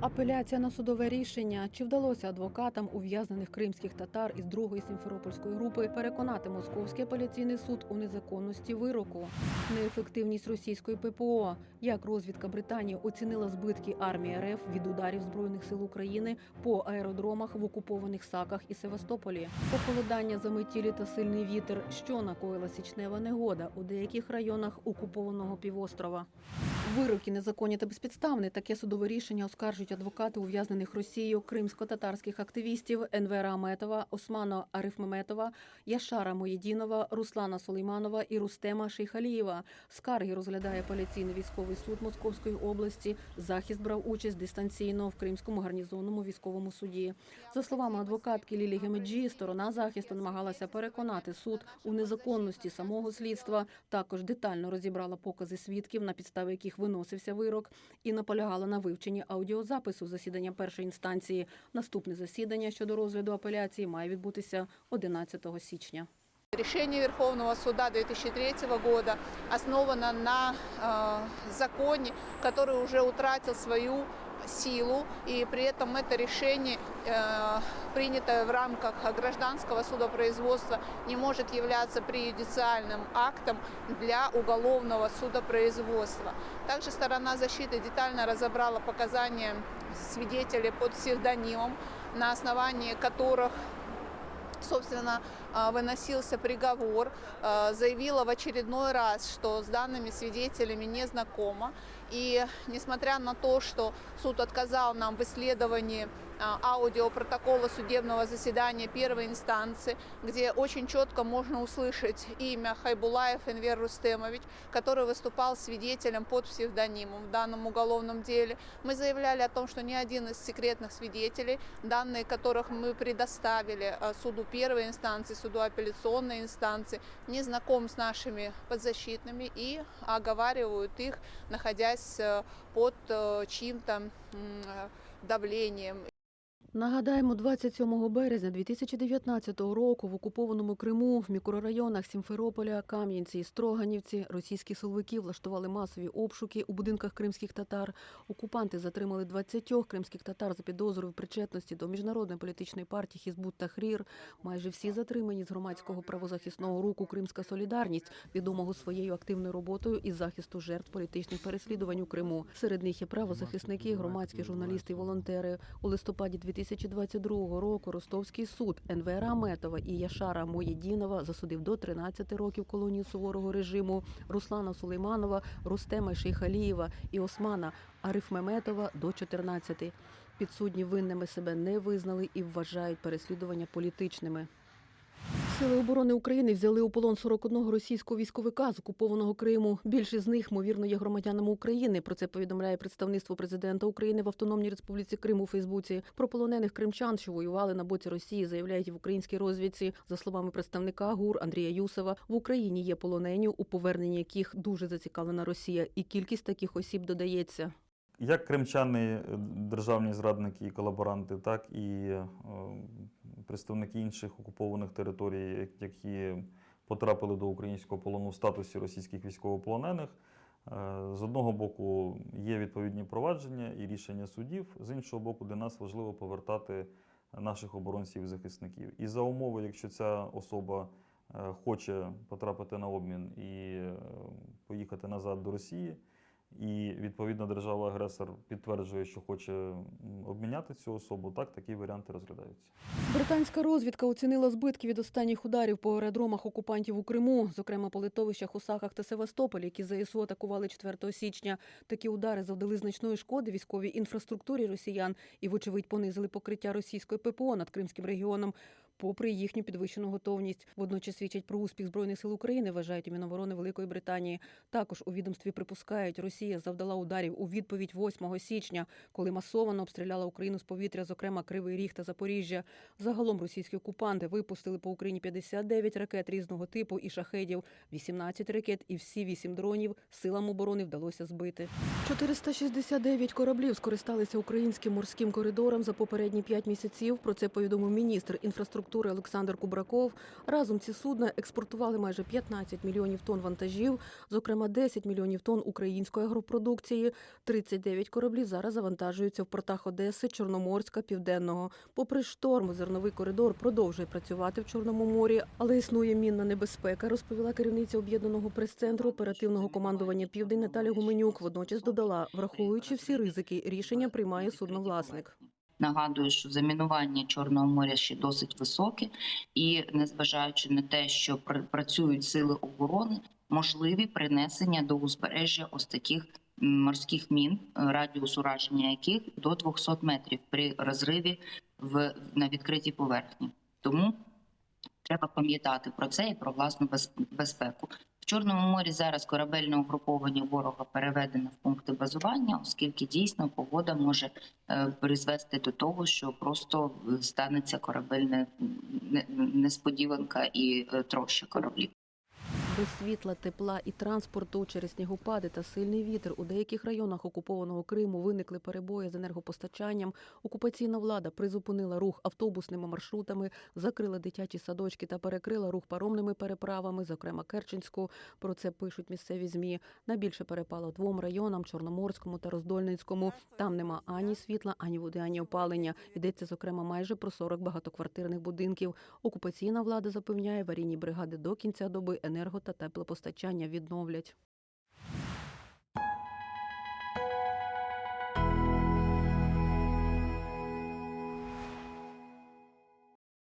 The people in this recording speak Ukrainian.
Апеляція на судове рішення. Чи вдалося адвокатам ув'язнених кримських татар із другої сімферопольської групи переконати московський апеляційний суд у незаконності вироку? Неефективність російської ППО. Як розвідка Британії оцінила збитки армії РФ від ударів збройних сил України по аеродромах в окупованих Саках і Севастополі? Похолодання заметілі та сильний вітер. Що накоїла січнева негода у деяких районах окупованого півострова? Вироки незаконні та безпідставні. Таке судове рішення оскаржують адвокати ув'язнених Росією кримсько-татарських активістів Енвера Аметова, Османа Арифмеметова, Яшара Моєдінова, Руслана Сулейманова і Рустема Шейхалієва. Скарги розглядає апеляційний військовий суд Московської області. Захист брав участь дистанційно в Кримському гарнізонному військовому суді. За словами адвокатки Лілі Гемеджі, сторона захисту намагалася переконати суд у незаконності самого слідства. Також детально розібрала покази свідків, на підставі яких виносився вирок, і наполягала на вивченні аудіозапису засідання першої інстанції. Наступне засідання щодо розгляду апеляції має відбутися 11 січня. Решение Верховного суда 2003 года основано на э, законе, который уже утратил свою силу, и при этом это решение, э, принятое в рамках гражданского судопроизводства, не может являться преюдициальным актом для уголовного судопроизводства. Также сторона защиты детально разобрала показания свидетелей под псевдонимом, на основании которых собственно, выносился приговор, заявила в очередной раз, что с данными свидетелями не знакома. И несмотря на то, что суд отказал нам в исследовании аудиопротокола судебного заседания первой инстанции, где очень четко можно услышать имя Хайбулаев Энвер Рустемович, который выступал свидетелем под псевдонимом в данном уголовном деле. Мы заявляли о том, что ни один из секретных свидетелей, данные которых мы предоставили а, суду первой инстанции, суду апелляционной инстанции, не знаком с нашими подзащитными и оговаривают их, находясь э, под э, чьим-то э, давлением. Нагадаємо, 27 березня 2019 року в окупованому Криму в мікрорайонах Сімферополя, Кам'янці і Строганівці російські силовики влаштували масові обшуки у будинках кримських татар. Окупанти затримали 20 кримських татар за підозрою в причетності до міжнародної політичної партії Хізбут Тахрір. Майже всі затримані з громадського правозахисного руху Кримська Солідарність, відомого своєю активною роботою із захисту жертв політичних переслідувань у Криму. Серед них є правозахисники, громадські журналісти і волонтери. У листопаді 2022 року Ростовський суд НВ Раметова і Яшара Моєдінова засудив до 13 років колонії суворого режиму Руслана Сулейманова, Рустема Шейхалієва і Османа Арифмеметова до 14. Підсудні винними себе не визнали і вважають переслідування політичними. Сили оборони України взяли у полон 41 російського військовика з окупованого Криму. Більшість з них, ймовірно, є громадянами України. Про це повідомляє представництво президента України в Автономній Республіці Крим у Фейсбуці. Про полонених кримчан, що воювали на боці Росії, заявляють в українській розвідці. За словами представника ГУР Андрія Юсова, в Україні є полонені, у поверненні яких дуже зацікавлена Росія, і кількість таких осіб додається. Як кримчани, е, державні зрадники і колаборанти, так і е, представники інших окупованих територій, які потрапили до українського полону в статусі російських військовополонених. Е, З одного боку є відповідні провадження і рішення судів, з іншого боку, для нас важливо повертати наших оборонців і захисників. І за умови, якщо ця особа е, хоче потрапити на обмін і е, поїхати назад до Росії, і відповідно держава-агресор підтверджує, що хоче обміняти цю особу, так такі варіанти розглядаються. Британська розвідка оцінила збитки від останніх ударів по аеродромах окупантів у Криму, зокрема по литовищах у Сахах та Севастополі, які ЗСУ атакували 4 січня. Такі удари завдали значної шкоди військовій інфраструктурі росіян і, вочевидь, понизили покриття російської ППО над Кримським регіоном. Попри їхню підвищену готовність, водночас свідчать про успіх збройних сил України, вважають Міноборони Великої Британії. Також у відомстві припускають, Росія завдала ударів у відповідь 8 січня, коли масово обстріляла Україну з повітря, зокрема Кривий Ріг та Запоріжжя. Загалом російські окупанти випустили по Україні 59 ракет різного типу і шахедів, 18 ракет і всі 8 дронів силам оборони вдалося збити. 469 кораблів скористалися українським морським коридором за попередні 5 місяців. Про це повідомив міністр інфраструктури інфраструктури Олександр Кубраков. Разом ці судна експортували майже 15 мільйонів тонн вантажів, зокрема 10 мільйонів тонн української агропродукції. 39 кораблів зараз завантажуються в портах Одеси, Чорноморська, Південного. Попри шторм, зерновий коридор продовжує працювати в Чорному морі, але існує мінна небезпека, розповіла керівниця об'єднаного прес-центру оперативного командування Південь Наталя Гуменюк. Водночас додала, враховуючи всі ризики, рішення приймає судновласник. Нагадую, що замінування Чорного моря ще досить високе, і незважаючи на те, що пр- працюють сили оборони, можливі принесення до узбережжя ось таких морських мін, е, радіус ураження яких до 200 метрів при розриві в на відкритій поверхні. Тому треба пам'ятати про це і про власну без- безпеку. Чорному морі зараз корабельне угруповання ворога переведено в пункти базування, оскільки дійсно погода може е, призвести до того, що просто е, станеться корабельна несподіванка і е, троща кораблів. Без світла, тепла і транспорту через снігопади та сильний вітер у деяких районах окупованого Криму виникли перебої з енергопостачанням. Окупаційна влада призупинила рух автобусними маршрутами, закрила дитячі садочки та перекрила рух паромними переправами, зокрема Керченську. Про це пишуть місцеві змі. Найбільше перепало двом районам Чорноморському та Роздольницькому. Там нема ані світла, ані води, ані опалення. Йдеться зокрема майже про 40 багатоквартирних будинків. Окупаційна влада запевняє, аварійні бригади до кінця доби енерго та теплопостачання відновлять.